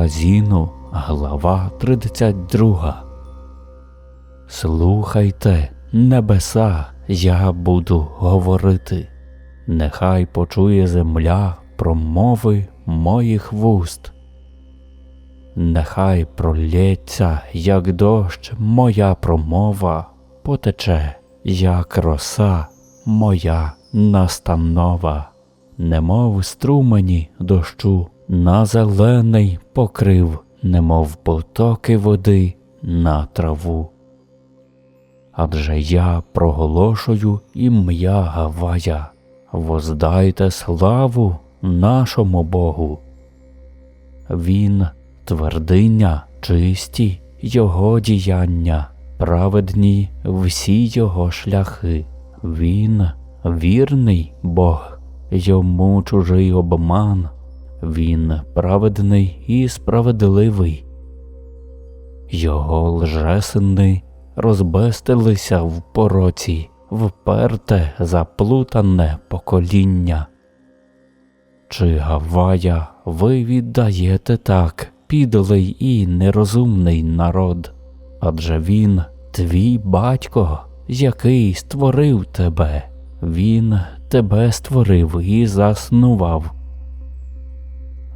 Муазіну, глава 32. Слухайте, небеса, я буду говорити. Нехай почує земля промови моїх вуст. Нехай пролється, як дощ, моя промова, потече, як роса, моя настанова, немов струмені дощу, на зелений покрив, немов потоки води на траву. Адже я проголошую ім'я Гавая, воздайте славу нашому Богу. Він твердиня чисті його діяння, праведні всі його шляхи. Він вірний Бог, йому чужий обман, він праведний і справедливий. Його лжесини розбестилися в пороці, вперте заплутане покоління. Чи Гавая ви віддаєте так, підлий і нерозумний народ? Адже він твій батько, який створив тебе, він тебе створив і заснував.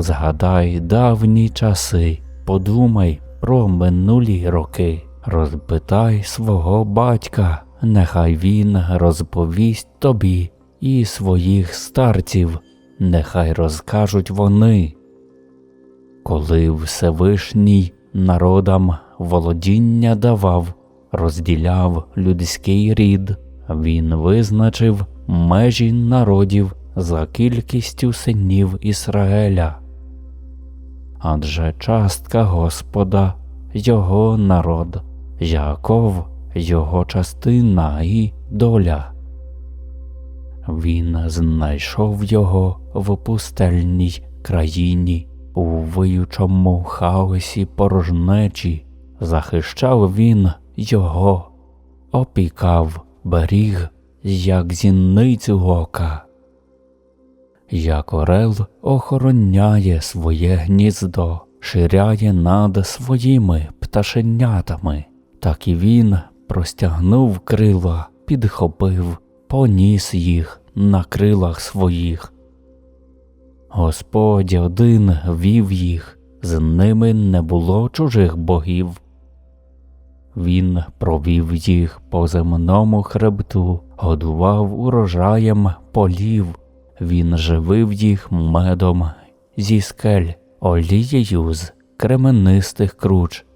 Згадай давні часи, подумай про минулі роки, розпитай свого батька, нехай він розповість тобі і своїх старців. Нехай розкажуть вони, коли Всевишній народам володіння давав, розділяв людський рід, він визначив межі народів за кількістю синів Ісраеля. Адже частка Господа, його народ, Яков, його частина і доля. Він знайшов його в пустельній країні, у виючому хаосі порожнечі, захищав він його, опікав беріг, як зіницю ока. Як орел охороняє своє гніздо, ширяє над своїми пташенятами, так і він простягнув крила, підхопив поніс їх на крилах своїх. Господь один вів їх, з ними не було чужих богів. Він провів їх по земному хребту, годував урожаєм полів, він живив їх медом зі скель, олією з кременистих круч,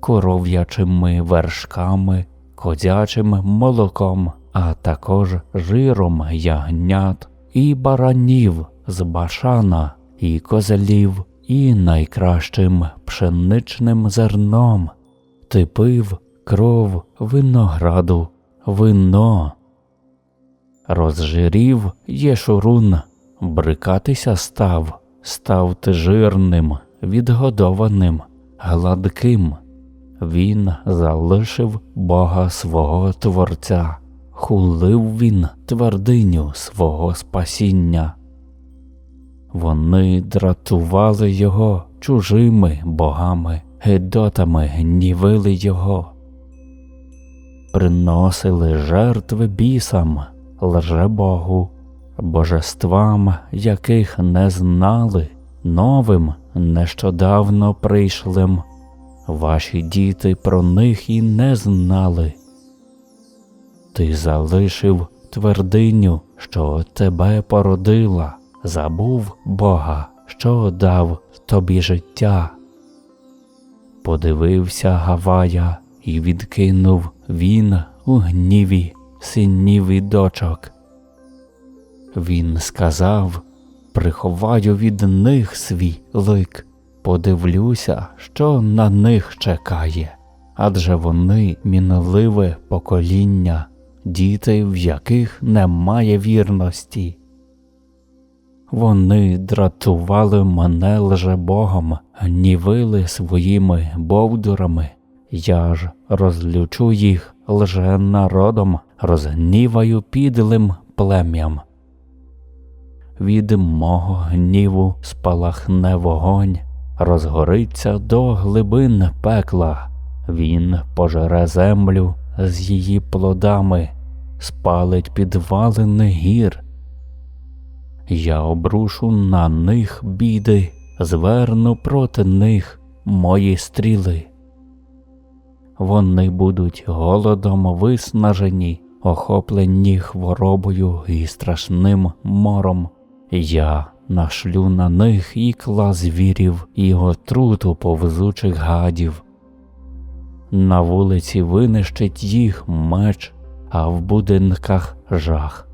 коров'ячими вершками, козячим молоком а також жиром ягнят і баранів з башана, і козелів, і найкращим пшеничним зерном, ти пив кров винограду, вино. Розжирів Єшурун, брикатися став, став ти жирним, відгодованим, гладким. Він залишив Бога свого Творця хулив він твердиню свого спасіння. Вони дратували його чужими богами, гидотами гнівили його, приносили жертви бісам, лжебогу, божествам, яких не знали, новим нещодавно прийшлим. Ваші діти про них і не знали. Ти залишив твердиню, що тебе породила, забув Бога, що дав тобі життя. Подивився Гавая і відкинув він у гніві синів і дочок. Він сказав Приховаю від них свій лик, подивлюся, що на них чекає, адже вони мінливе покоління діти, в яких немає вірності. Вони дратували мене лжебогом, гнівили своїми бовдурами, я ж розлючу їх лженародом, розгніваю підлим плем'ям. Від мого гніву спалахне вогонь, розгориться до глибин пекла, він пожере землю з її плодами, спалить підвалини гір. Я обрушу на них біди, зверну проти них мої стріли. Вони будуть голодом виснажені, охоплені хворобою і страшним мором. Я нашлю на них ікла звірів і отруту повзучих гадів. На вулиці винищить їх меч, а в будинках жах.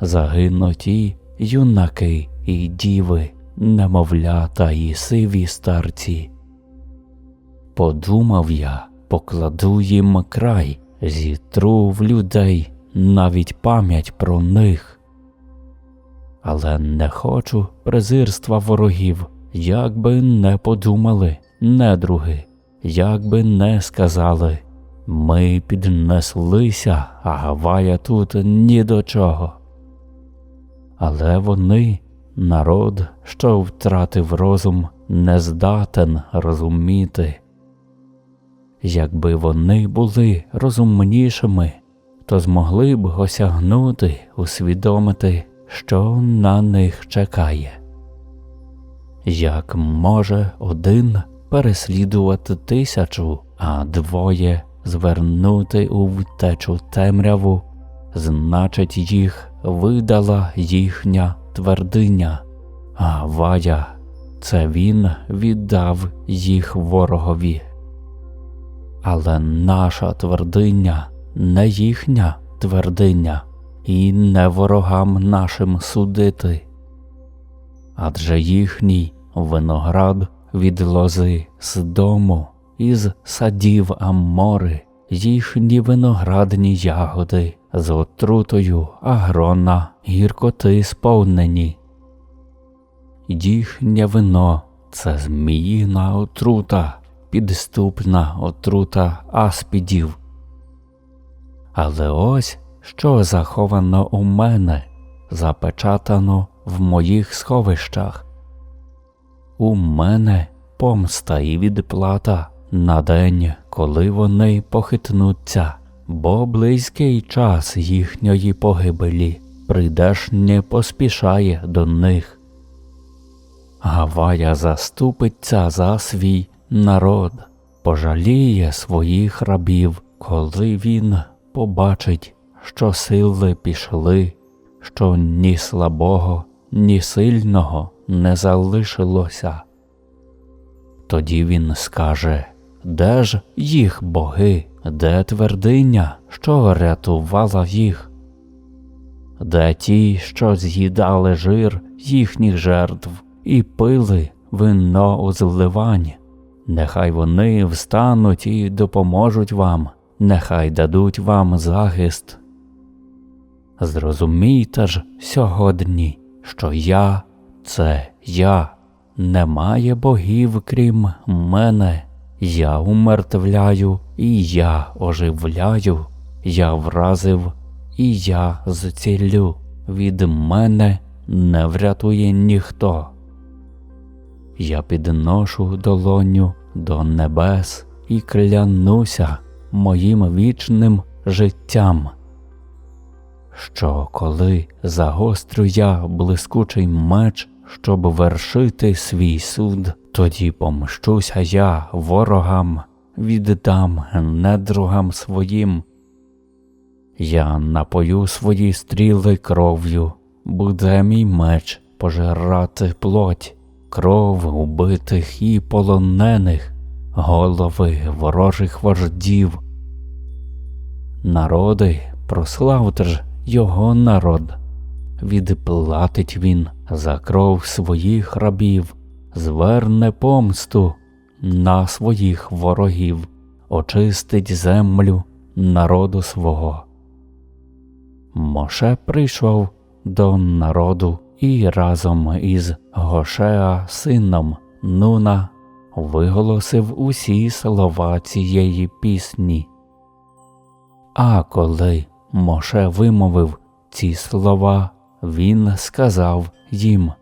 Загинуть і юнаки і діви, немовлята і сиві старці. Подумав я, покладу їм край, зітру в людей навіть пам'ять про них. Але не хочу презирства ворогів, як би не подумали, недруги, як би не сказали. Ми піднеслися, а Гавая тут ні до чого. Але вони, народ, що втратив розум, не здатен розуміти. Якби вони були розумнішими, то змогли б осягнути, усвідомити, що на них чекає. Як може один переслідувати тисячу, а двоє звернути у втечу темряву, значить, їх видала їхня твердиня, а вая це він віддав їх ворогові. Але наша твердиня не їхня твердиня, і не ворогам нашим судити. Адже їхній виноград від лози з дому, із садів Аммори, їхні виноградні ягоди з отрутою агрона гіркоти сповнені. Їхнє вино це зміїна отрута, підступна отрута аспідів. Але ось що заховано у мене, запечатано в моїх сховищах. У мене помста і відплата на день, коли вони похитнуться, бо близький час їхньої погибелі прийдеш не поспішає до них. Гавая заступиться за свій народ, пожаліє своїх рабів, коли він побачить, що сили пішли, що ні слабого, ні сильного не залишилося. Тоді він скаже Де ж їх боги, де твердиня, що рятувала їх? Де ті, що з'їдали жир їхніх жертв і пили вино у зливань? Нехай вони встануть і допоможуть вам, нехай дадуть вам захист. Зрозумійте ж сьогодні, що я це я, немає богів, крім мене, я умертвляю, і я оживляю, я вразив, і я зцілю, від мене не врятує ніхто. Я підношу долоню до небес і клянуся моїм вічним життям. Що коли загострю я блискучий меч, щоб вершити свій суд, тоді помщуся я ворогам, віддам недругам своїм. Я напою свої стріли кров'ю, буде мій меч пожирати плоть, кров убитих і полонених, голови ворожих вождів. Народи, прославте ж його народ, відплатить він за кров своїх рабів, зверне помсту на своїх ворогів, очистить землю народу свого. Моше прийшов до народу і разом із Гошеа сином Нуна виголосив усі слова цієї пісні. А коли Моше вимовив ці слова, він сказав їм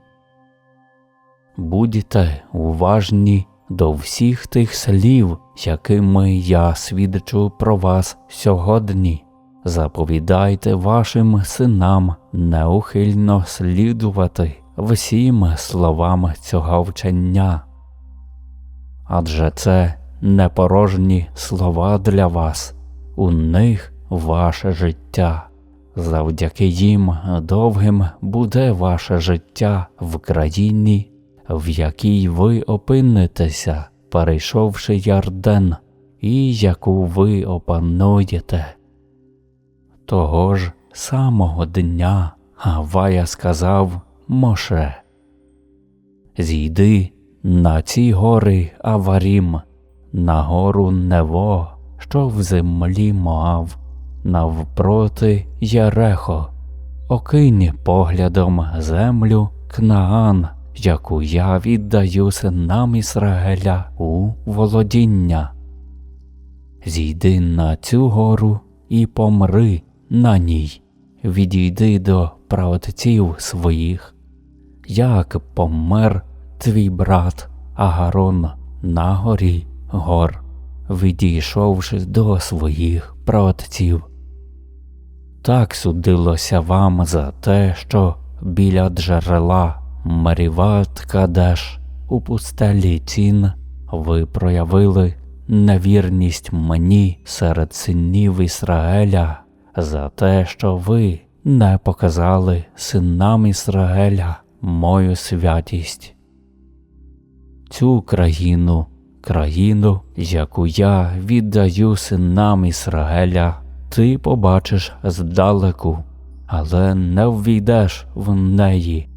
Будьте уважні до всіх тих слів, якими я свідчу про вас сьогодні. Заповідайте вашим синам неухильно слідувати всім словам цього вчення. Адже це не порожні слова для вас, у них ваше життя. Завдяки їм довгим буде ваше життя в країні, в якій ви опинитеся, перейшовши ярден, і яку ви опануєте. Того ж самого дня Гавая сказав Моше Зійди на ці гори Аварім, на гору Нево, що в землі Моав, навпроти Ярехо, окинь поглядом землю Кнаан, яку я віддаю синам Ісраеля у володіння. Зійди на цю гору і помри на ній, відійди до праотців своїх, як помер твій брат Агарон на горі гор, відійшовши до своїх праотців. Так судилося вам за те, що біля джерела Маріват Кадеш у пустелі Цін ви проявили невірність мені серед синів Ісраеля за те, що ви не показали синам Ізраїля мою святість. Цю країну, країну, яку я віддаю синам Ізраїля, ти побачиш здалеку, але не ввійдеш в неї,